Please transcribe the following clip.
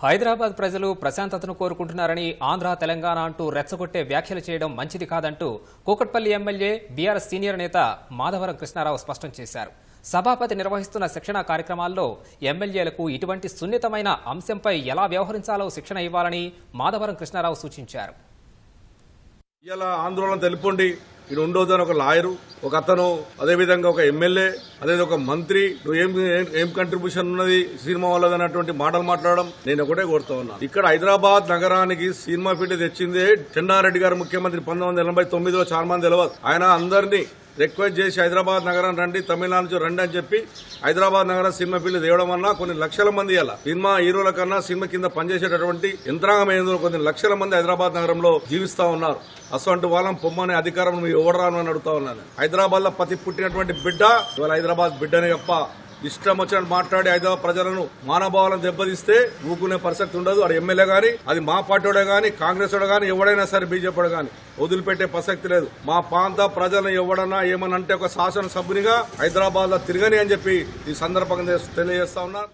హైదరాబాద్ ప్రజలు ప్రశాంతతను కోరుకుంటున్నారని ఆంధ్ర తెలంగాణ అంటూ రెచ్చగొట్టే వ్యాఖ్యలు చేయడం మంచిది కాదంటూ కూకట్పల్లి ఎమ్మెల్యే బీఆర్ఎస్ సీనియర్ నేత మాధవరం కృష్ణారావు స్పష్టం చేశారు. సభాపతి నిర్వహిస్తున్న శిక్షణ కార్యక్రమాల్లో ఎమ్మెల్యేలకు ఇటువంటి సున్నితమైన అంశంపై ఎలా వ్యవహరించాలో శిక్షణ ఇవ్వాలని మాధవరం కృష్ణారావు సూచించారు. ఇలా ఆందోళన తెలుపండి ఈయన ఉండొద్దని ఒక లాయరు ఒక అతను అదేవిధంగా ఒక ఎమ్మెల్యే అదే ఒక మంత్రి. నువ్వు ఏం ఏం- కంట్రిబ్యూషన్ ఉన్నది? సినిమా వాళ్ళది అన్నటువంటి మాటలు మాట్లాడడం నేను ఒకటే కోరుతా ఉన్నా. ఇక్కడ హైదరాబాద్ నగరానికి సినిమా ఫీల్డ్ తెచ్చిందే చెన్నారెడ్డి గారు ముఖ్యమంత్రి. పంతొమ్మిది వందల ఎనభై తొమ్మిదిలో చాలా మంది తెలియదు ఆయన అందరినీ రిక్వెస్ట్ చేసి హైదరాబాద్ నగరం రండి తమిళనాడు నుంచి రండి అని చెప్పి హైదరాబాద్ నగరం సినిమా ఫీల్డ్ తేవడం వల్ల కొన్ని లక్షల మంది ఇలా సినిమా హీరోల కన్నా సినిమా కింద పనిచేసేటటువంటి యంత్రాంగం ఏందో కొన్ని లక్షల మంది హైదరాబాద్ నగరంలో జీవిస్తా ఉన్నారు. అసలు వాళ్ళని పొమ్మనే అధికారం మీ ఎవడరాను అని అడుగుతా ఉన్నాను. హైదరాబాద్లో పతి పుట్టినటువంటి బిడ్డ ఇవాళ హైదరాబాద్ బిడ్డని యొక్క ఇష్టం వచ్చినట్టు మాట్లాడి హైదరాబాద్ ప్రజలను మానభావాలను దెబ్బతీస్తే ఊకునే పరిస్థితి ఉండదు. అది ఎమ్మెల్యే గాని అది మా పార్టీడే గాని కాంగ్రెస్ గాని ఎవడైనా సరే బీజేపీ గాని వదిలిపెట్టే ప్రసక్తి లేదు. మా ప్రాంత ప్రజలను ఎవడన్నా ఏమని అంటే ఒక శాసన సభ్యునిగా హైదరాబాద్లో తిరగని అని చెప్పి ఈ సందర్భంగా తెలియజేస్తా ఉన్నారు